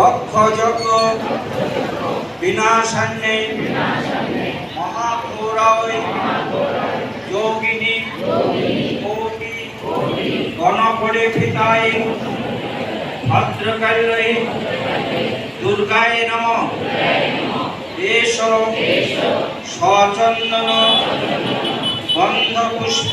দক্ষযজ্ঞ বিনাশান্নে মহাপৌরায় যোগিনী কৌটি গণপড়ে পিতায় ভদ্রকারী দুর্গায় নম এস সচন্দন বন্ধপুষ্প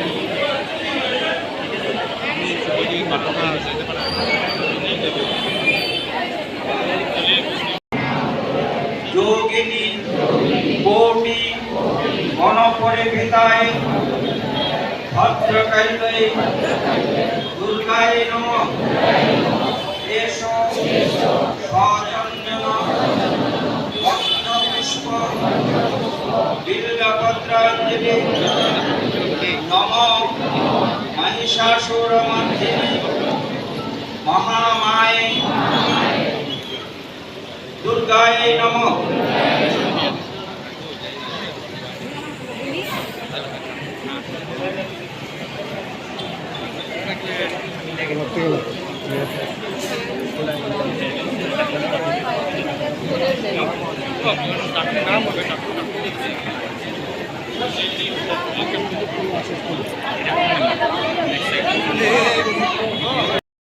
যোগিনী কোটি গণপরিভৃতায় ভদ্রকাল্যে দুর্গায় নম। এস সচন্দন ভক্তপুষ্প বিল্লপত্রাঞ্জলি নম। মহিষাসুরমর্দিনী মহামায়ে। দুর্গায় নমঃ। রে